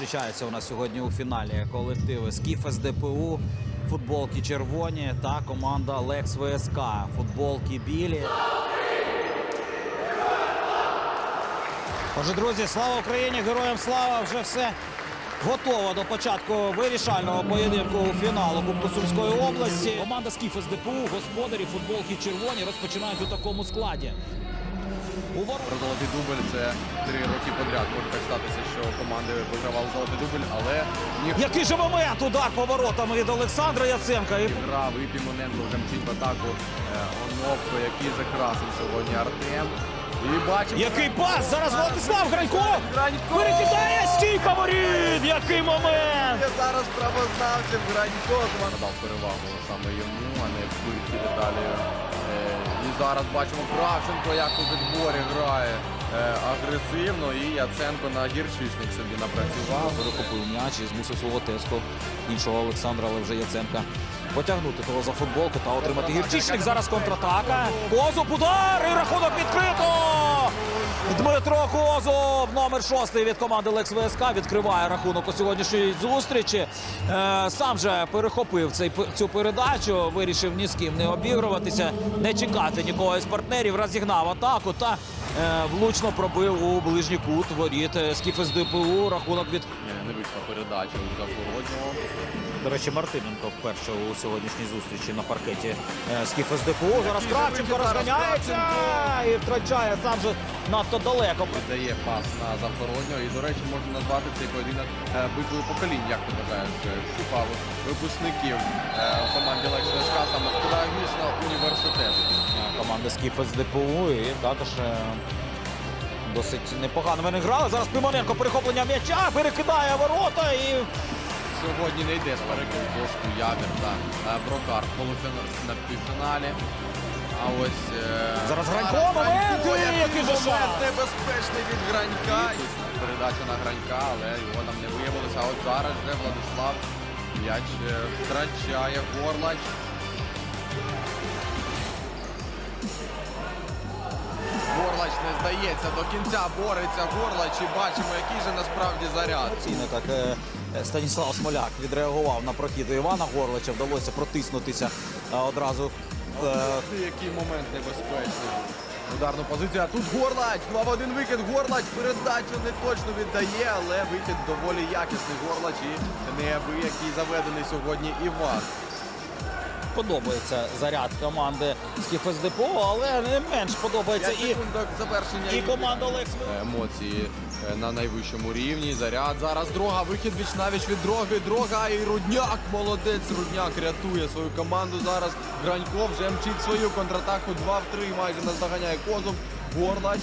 Зустрічаються у нас сьогодні у фіналі колективи Скіф СДПУ, футболки червоні та команда Лекс ВСК, футболки білі. Отже, друзі, слава Україні! Героям слава! Вже все готово до початку вирішального поєдинку у фіналу Кубку Сумської області. Команда Скіф СДПУ, господарі футболки червоні розпочинають у такому складі. Про золотий дубль це три роки подряд. Може так статися, що команди вигравали золотий дубль, але ніхто Який же момент удар поворотами від Олександра Яценка. І грав і Пімоненко вже мчить в атаку. Е, Онов, який закрасив сьогодні Артем. І бачимо. Який пас! Зараз Владислав Гранько Гранько! перекидає стійка воріт! Який момент! Є зараз правознавцем Гранько. Надав перевагу саме йому, а не вбивці деталі. Зараз бачимо Кравченко, як у відборі грає е, агресивно. І Яценко на гірчичник собі напрацював. Перехопив м'яч і змусив свого теску іншого Олександра, але вже Яценка потягнути того за футболку та отримати гірчичник. Зараз контратака. Козуб удар і рахунок відкрито! Дмитро Козуб, номер шостий від команди Лекс ВСК, відкриває рахунок у сьогоднішній зустрічі. Е, сам же перехопив цей, цю передачу, вирішив ні з ким не обігруватися, не чекати нікого із партнерів, розігнав атаку та е, влучно пробив у ближній кут воріт е, Скіф СДПУ. Рахунок від не вийшла передача у Завгороднього. До речі, Мартиненко вперше у сьогоднішній зустрічі на паркеті Скіф СДПУ. Зараз Кравченко розганяється і втрачає сам же надто далеко. Віддає пас на Завгороднього. І, до речі, можна назвати цей поєдинок е, битвою поколінь, як ти вважаєш, е, випускників е, в команді Лекс ВСК саме з педагогічного університету. Е, Команда Скіф СДПУ і також досить непогано вони грали. Зараз Пимоненко перехоплення м'яча, перекидає ворота і Сьогодні не йде з перекид дошку та Брокар в на півфіналі. А ось Зараз Гранько, момент, який же момент шанс! небезпечний від Гранька. Передача на Гранька, але його там не виявилося. А от зараз вже Владислав м'яч е, втрачає Горлач. Горлач не здається до кінця, бореться Горлач і бачимо, який же насправді заряд. Ціна так е, Станіслав Смоляк відреагував на прохід Івана Горлича. Вдалося протиснутися е, одразу. який момент небезпечний. Ударну позицію. А тут Горлач. 2 в один викид. Горлач. Передачу не точно віддає, але викид доволі якісний. Горлач і неабиякий заведений сьогодні Іван. Подобається заряд команди Скіф СДПУ, але не менш подобається і, завершення. і команда Олекс. Емоції е, на найвищому рівні. Заряд. Зараз дрога. Вихід віч навіч від дроги. Дрога і Рудняк. Молодець. Рудняк рятує свою команду. Зараз Гранько вже мчить свою контратаку. 2 в 3 майже наздоганяє Козуб. Горлач.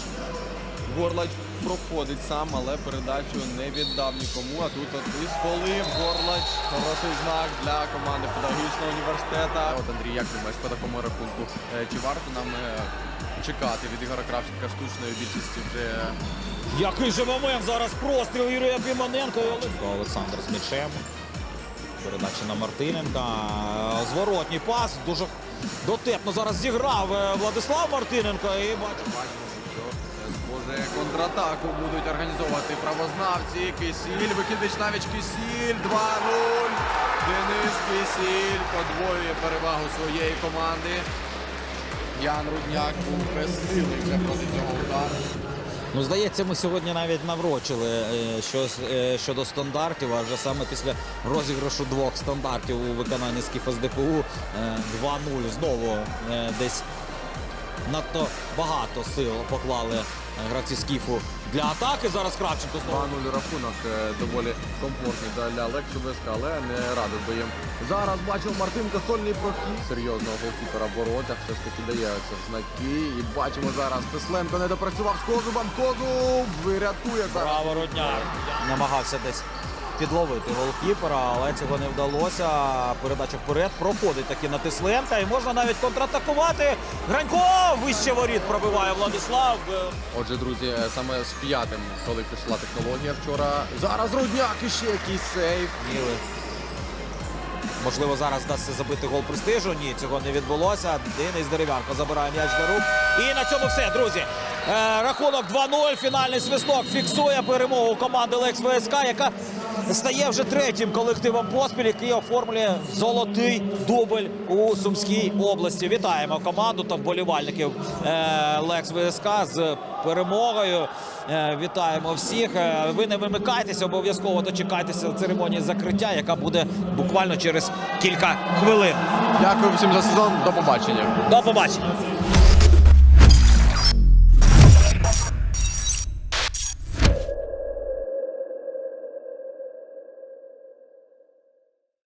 Горлач проходить сам, але передачу не віддав нікому. А тут от із полив Горлач. Хороший знак для команди педагогічного університету. От Андрій, як думаєш, по такому рахунку, е, чи варто нам е, чекати від Ігора Кравченка штучної більшості вже Який же момент зараз простріл Юрія і Олександр. Олександр з м'ячем. Передача на Мартиненка. Зворотній пас. Дуже дотепно зараз зіграв е, Владислав Мартиненко. І бачимо. Е, схоже контратаку будуть організовувати правознавці. Кисіль, викидич навіч Кисіль, 2-0. Денис Кисіль подвоює перевагу своєї команди. Ян Рудняк був безсилий вже проти цього удару. Ну, здається, ми сьогодні навіть наврочили е, щось е, щодо стандартів, адже саме після розіграшу двох стандартів у виконанні Скіф СДПУ е, 2-0 знову е, десь надто багато сил поклали гравці Скіфу для атаки. Зараз Кравченко знову. 2-0 рахунок е, доволі комфортний для Лексу Беска, але не радив би їм. Зараз бачив Мартинка сольний прохід серйозного голкіпера боротя. воротах. Все ж таки дає це в знаки. І бачимо зараз Тесленко не допрацював з Козубом. Козуб вирятує зараз. Браво, Родняк. Намагався десь підловити голкіпера, але цього не вдалося. Передача вперед проходить таки на Тисленка і можна навіть контратакувати. Гранько вище воріт пробиває Владислав. Отже, друзі, саме з п'ятим, коли пішла технологія вчора. Зараз Рудняк і ще якийсь сейф. Ніли. Можливо, зараз вдасться забити гол престижу. Ні, цього не відбулося. Денис Дерев'янко забирає м'яч до рук. І на цьому все, друзі. Е, рахунок 2-0. Фінальний свисток фіксує перемогу команди Лекс ВСК, яка стає вже третім колективом поспіль, який оформлює золотий дубль у Сумській області. Вітаємо команду та вболівальників Лекс ВСК з перемогою. Е, Вітаємо всіх. Е, Ви не вимикайтеся, обов'язково дочекайтеся церемонії закриття, яка буде буквально через кілька хвилин. Дякую всім за сезон. До побачення. До побачення.